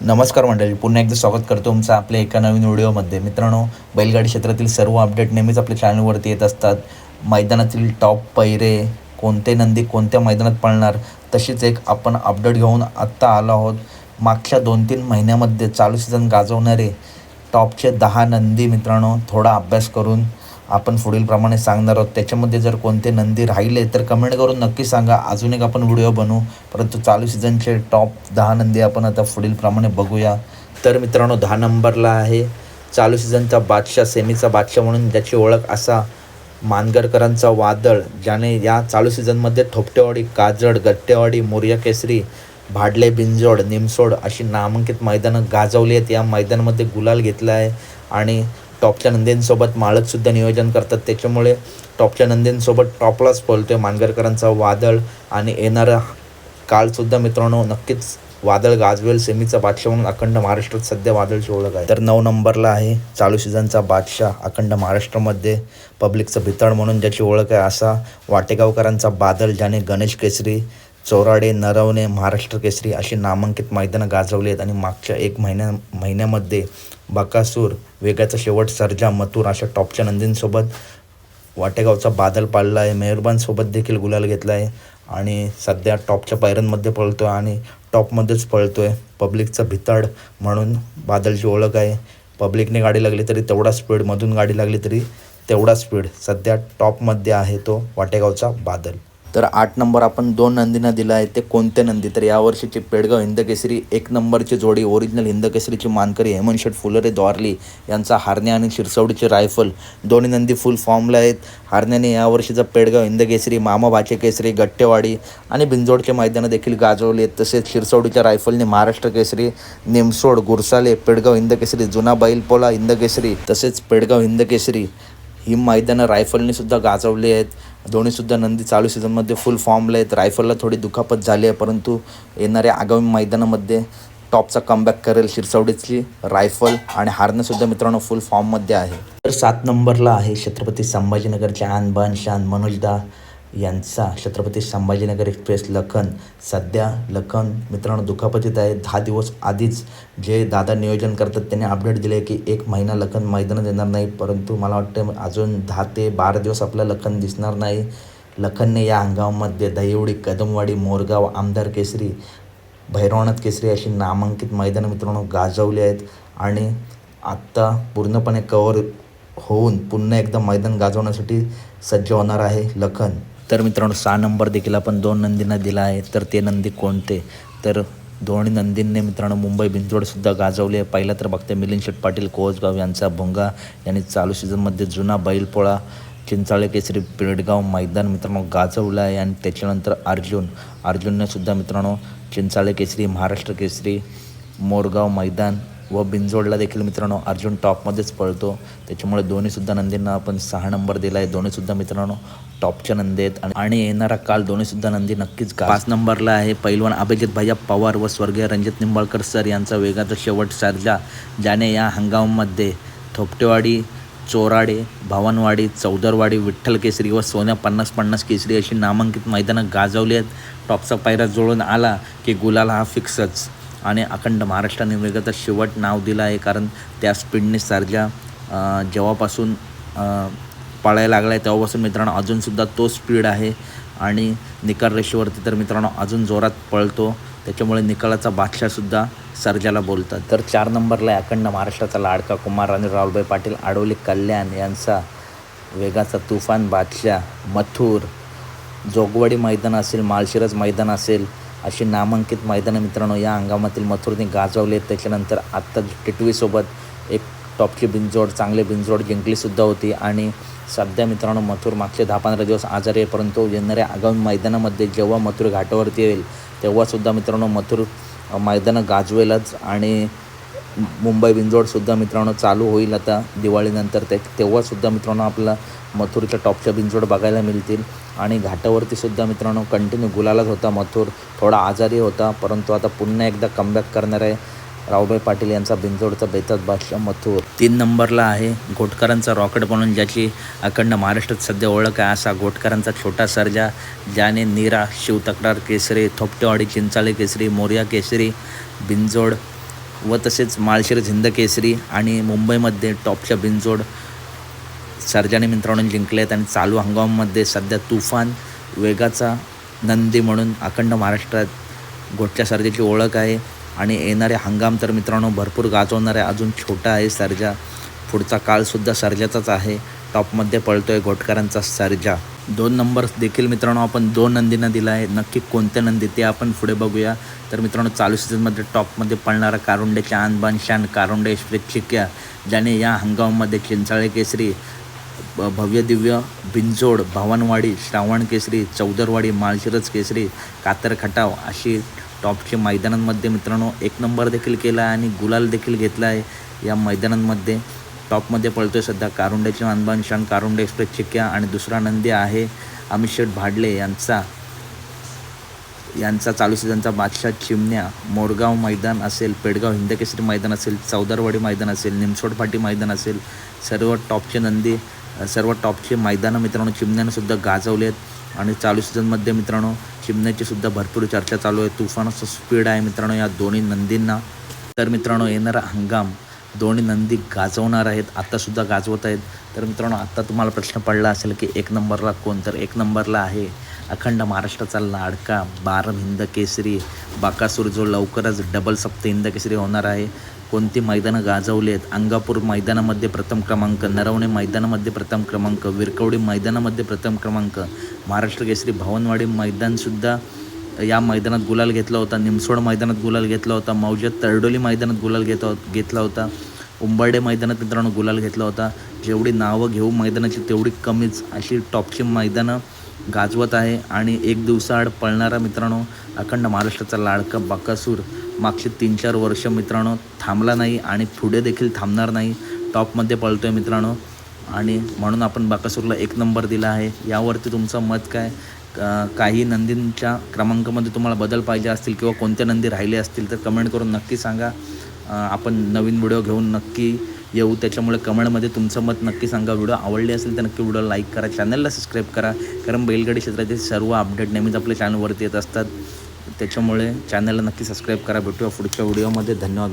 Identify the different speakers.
Speaker 1: नमस्कार मंडळी पुन्हा एकदा स्वागत करतो तुमचं आपल्या एका नवीन व्हिडिओमध्ये. मित्रांनो बैलगाडी क्षेत्रातील सर्व अपडेट नेहमीच आपल्या चॅनलवरती येत असतात. मैदानातील टॉप पैरे कोणते नंदी कोणत्या मैदानात पळणार तशीच एक आपण अपडेट घेऊन आत्ता आलो आहोत. मागच्या दोन तीन महिन्यामध्ये चालू सीझन गाजवणारे टॉपचे दहा नंदी मित्रांनो थोडा अभ्यास करून आपण पुढीलप्रमाणे सांगणार आहोत. त्याच्यामध्ये जर कोणते नंदी राहिले तर कमेंट करून नक्की सांगा. अजून एक आपण व्हिडिओ बनवू. परंतु चालू सीझनचे टॉप दहा नंदी आपण आता पुढीलप्रमाणे बघूया. तर मित्रांनो दहा नंबरला आहे. चालू सीझनचा बादशाह सेमीचा बादशाह म्हणून ज्याची ओळख असा मानगरकरांचा वादळ ज्याने या चालू सीझनमध्ये ठोपटेवाडी काजड गट्टेवाडी मोर्या केसरी भाडले बिंजोड निमसोड अशी नामांकित मैदानं गाजवली आहेत. या मैदानामध्ये गुलाल घेतला आहे. आणि टॉपच्या नंदींसोबत माळकसुद्धा नियोजन करतात. त्याच्यामुळे टॉपच्या नंदींसोबत टॉपलाच पळतो आहे मानगरकरांचा वादळ आणि येणारा काळसुद्धा मित्रांनो नक्कीच वादळ गाजवेल. सेमीचा बादशाह म्हणून अखंड महाराष्ट्रात सध्या वादळची ओळख आहे. तर नऊ नंबरला आहे चालू सीझनचा बादशाह अखंड महाराष्ट्रामध्ये. पब्लिकचं भितड म्हणून ज्याची ओळख आहे असा वाटेगावकरांचा बादल ज्याने गणेश केसरी चौराडे नरवणे महाराष्ट्र केसरी अशी नामांकित मैदानं गाजवली आहेत. आणि मागच्या एक महिन्या महिन्यामध्ये बकासूर वेगाचा शेवट सर्जा मथुर अशा टॉपच्या नंदींसोबत वाटेगावचा बादल पाळला आहे. मेहरबानसोबत देखील गुलाल घेतला आहे. आणि सध्या टॉपच्या पायऱ्यांमध्ये पळतो आहे आणि टॉपमध्येच पळतो आहे पब्लिकचा भिताड म्हणून बादलची ओळख आहे. पब्लिकने गाडी लागली तरी तेवढा स्पीड मधून गाडी लागली तरी तेवढा स्पीड सध्या टॉपमध्ये आहे तो वाटेगावचा बादल. तर आठ नंबर आपण दोन नंदींना दिला आहे ते कोणते नंदी? तर यावर्षीची पेडगाव हिंदकेसरी एक नंबरची जोडी ओरिजिनल हिंदकेसरीची मानकरी हेमंत शेठ फुलरे द्वारली यांचा हारण्या आणि शिरसवडीची रायफल. दोन्ही नंदी फुल फॉर्मला आहेत. हारण्याने यावर्षीचा पेडगाव हिंदकेसरी मामा भाचे केसरी गट्टेवाडी आणि बिंजोडचे मैदानं देखील गाजवली आहेत. तसेच शिरसवडीच्या रायफलने महाराष्ट्र केसरी निमसोड गुरसाले पेडगाव हिंदकेसरी जुना बैलपोला हिंदकेसरी तसेच पेडगाव हिंदकेसरी ही मैदानं रायफलने सुद्धा गाजवली आहेत. दोन्हीसुद्धा नंदी चालू सीझनमध्ये फुल फॉर्मला आहेत. रायफलला थोडी दुखापत झाली आहे परंतु येणाऱ्या आगामी मैदानामध्ये टॉपचा कमबॅक करेल शिरसवडीची रायफल आणि हारणंसुद्धा मित्रांनो फुल फॉर्ममध्ये आहे. तर सात नंबरला आहे छत्रपती संभाजीनगरचे आन बान शान मनोजदा यांचा छत्रपती संभाजीनगर एक्सप्रेस लखन सध्या लखन मित्रांनो दुखापतीत आहे. दहा दिवस आधीच जे दादा नियोजन करतात त्यांनी अपडेट दिले की एक महिना लखन मैदानात येणार नाही. परंतु मला वाटतं अजून दहा ते बारा दिवस आपलं लखन दिसणार नाही. लखनने या हंगामामध्ये दहिवडी कदमवाडी मोरगाव आमदार केसरी भैरवनाथ केसरी अशी नामांकित मैदानं मित्रांनो गाजवली आहेत. आणि आत्ता पूर्णपणे कवर होऊन पुन्हा एकदा मैदान गाजवण्यासाठी सज्ज होणार आहे लखन. तर मित्रांनो सहा नंबर देखील आपण दोन नंदींना दिला आहे. तर ते नंदी कोणते? तर दोन्ही नंदींनी मित्रांनो मुंबई बिंजोडसुद्धा गाजवली आहे. पहिला तर बघते मिलिंद शेठ पाटील कोसगाव यांचा भोंगा. यांनी चालू सीझनमध्ये जुना बैलपोळा चिंचाळे केसरी पेडगाव मैदान मित्रांनो गाजवलं आहे. आणि त्याच्यानंतर अर्जुन. अर्जुनने सुद्धा मित्रांनो चिंचाळे केसरी महाराष्ट्र केसरी मोरगाव मैदान व बिंजोडला देखील मित्रांनो अर्जुन टॉपमध्येच पळतो. त्याच्यामुळे दोन्हीसुद्धा नंदींना आपण सहा नंबर दिला आहे दोन्हीसुद्धा मित्रांनो टॉपच्या नंदी आहेत. आणि- येणारा काल दोन्हीसुद्धा नंदी नक्कीच का पाच नंबरला आहे पैलवान अभिजित भैया पवार व स्वर्गीय रणजित निंबाळकर सर यांचा वेगाचा शेवट सर्जा ज्याने या हंगामामध्ये थोपटेवाडी चोराडे भवानवाडी चौदरवाडी विठ्ठल केसरी व सोन्या पन्नास पन्नास केसरी अशी नामांकित मैदानं गाजवली आहेत. टॉपचा पायरा जुळून आला की गुलाल हा फिक्सच आणि अखंड महाराष्ट्राने वेगाचा शेवट नाव दिलं आहे कारण त्या स्पीडने सर्जा जेव्हापासून पळायला लागला आहे तेव्हापासून मित्रांनो अजूनसुद्धा तो स्पीड आहे. आणि निकाल रेषेवरती तर मित्रांनो अजून जोरात पळतो. त्याच्यामुळे निकालाचा बादशाहसुद्धा सर्जाला बोलतात. तर चार नंबरला आहे अखंड महाराष्ट्राचा लाडका कुमार आणि राहुलभाई पाटील आडवली कल्याण यांचा वेगाचा तुफान बादशाह मथुर जोगवाडी मैदान असेल माळशिरस मैदान असेल अशी नामांकित मैदानं मित्रांनो या हंगामातील मथुरने गाजवले आहेत. त्याच्यानंतर आत्ता टिटवीसोबत एक टॉपची बिंजोड चांगले बिंजोड जिंकलीसुद्धा होती. आणि सध्या मित्रांनो मथुर मागचे दहा पंधरा दिवस आजारी आहे परंतु येणाऱ्या आगामी मैदानामध्ये जेव्हा मथुर घाटावरती येईल तेव्हासुद्धा मित्रांनो मथुर मैदानं गाजवेलच. आणि मुंबई बिंजोडसुद्धा मित्रांनो चालू होईल आता दिवाळीनंतर. ते तेव्हासुद्धा मित्रांनो आपला मथुरच्या टॉपच्या बिंजोड बघायला मिळतील. आणि घाटावरती सुद्धा मित्रांनो कंटिन्यू गुलालाच होता मथुर. थोडा आजारी होता परंतु आता पुन्हा एकदा कमबॅक करणार आहे. रावभाई पाटील यांचा बिंजोडचा बेतात बादशाह मथुर. तीन नंबरला आहे घोटकरांचा रॉकेट म्हणून ज्याची अखंड महाराष्ट्रात सध्या ओळख आहे असा घोटकरांचा छोटा सर्जा ज्याने नीरा शिवतक्रार केसरी थोपटेवाडी चिंचाळे केसरी मोर्या केसरी बिंजोड व तसेच माळशिर झिंद केसरी आणि मुंबईमध्ये टॉपच्या बिंजोड सर्जाने मित्रांनो जिंकले आहेत आणि चालू हंगामामध्ये सध्या तुफान वेगाचा नंदी म्हणून अखंड महाराष्ट्रात गोटच्या सर्जेची ओळख आहे. आणि येणारे हंगाम तर मित्रांनो भरपूर गाजवणारे अजून छोटा आहे सर्जा. पुढचा काळसुद्धा सर्जाचाच आहे. टॉपमध्ये पळतोय घोटकरांचा सर्जा. दोन नंबर देखील मित्रांनो आपण दोन नंदींना दिला आहे. नक्की कोणत्या नंदी ते आपण पुढे बघूया. तर मित्रांनो चालू सीझनमध्ये टॉपमध्ये पळणारा कारुंडेचे आनबान शान कारुंडे एक्सप्रेस चिक्या ज्याने या हंगामामध्ये चिंचाळे केसरी भव्य दिव्य भवनवाडी श्रावण केसरी चौदरवाडी माळशिरस केसरी कातर खटाव अशी टॉपचे मैदानांमध्ये मित्रांनो एक नंबर देखील केला आहे आणि गुलाल देखील घेतला आहे या मैदानांमध्ये. टॉपमध्ये पळतोय सध्या कारुंड्याचे अनबान शान कारुंडे एक्सप्रेस चिक्या आणि दुसरा नंदी आहे अमित शेठ भाडले यांचा. यांचा चालू सीझनचा बादशाह चिमण्या. मोरगाव मैदान असेल पेडगाव हिंदकेसरी मैदान असेल चौदारवाडी मैदान असेल निमसोड फाटी मैदान असेल सर्व टॉपचे नंदी सर्व टॉपचे मैदानं मित्रांनो चिमण्यानंसुद्धा गाजवले आहेत. आणि चालू सीझनमध्ये मित्रांनो चिमण्याचीसुद्धा भरपूर चर्चा चालू आहे. तुफानाचं स्पीड आहे मित्रांनो या दोन्ही नंदींना. तर मित्रांनो येणारा हंगाम दोन्ही नंदी गाजवणार आहेत. आत्तासुद्धा गाजवत आहेत. तर मित्रांनो आत्ता तुम्हाला प्रश्न पडला असेल की एक नंबरला कोण? तर एक नंबरला आहे अखंड महाराष्ट्राचा लाडका बारम हिंद केसरी. बाकासूर जो लवकरच डबल सप्त हिंद केसरी होणार आहे. कोणती मैदानं गाजवली आहेत? अंगापूर मैदानामध्ये प्रथम क्रमांक नरवणे मैदानामध्ये प्रथम क्रमांक विरकवडी मैदानामध्ये प्रथम क्रमांक महाराष्ट्र केसरी भवनवाडी मैदानसुद्धा या मैदानात गुलाल घेतला होता. निमसोड मैदानात गुलाल घेतला होता. मौजात तरडोली मैदानात गुलाल घेत घेतला होता. उंबर्डे मैदानात मित्रांनो गुलाल घेतला होता. जेवढी नावं घेऊ मैदानाची तेवढी कमीच अशी टॉपची मैदानं गाजवत आहे. आणि एक दिवसाआड पळणारा मित्रांनो अखंड महाराष्ट्राचा लाडका बाकासूर मागचे तीन चार वर्ष मित्रांनो थांबला नाही आणि पुढे देखील थांबणार नाही. टॉपमध्ये पळतो आहे मित्रांनो. आणि म्हणून आपण बाकासूरला एक नंबर दिला आहे. यावरती तुमचं मत काय? काही नंदींच्या क्रमांकामध्ये तुम्हाला बदल पाहिजे असतील किंवा कोणत्या नंदी राहिले असतील तर कमेंट करून नक्की सांगा. आपण नवीन व्हिडिओ घेऊन नक्की येऊ. त्याच्यामुळे कमेंटमध्ये तुमचं मत नक्की सांगा. व्हिडिओ आवडली असेल तर नक्की व्हिडिओ लाईक करा. चॅनलला सबस्क्राईब करा. कारण बैलगाडी क्षेत्रातील सर्व अपडेट नेहमीच आपल्या चॅनलवरती येत असतात. त्याच्यामुळे चॅनलला नक्की सबस्क्राईब करा. भेटूया पुढच्या व्हिडिओमध्ये धन्यवाद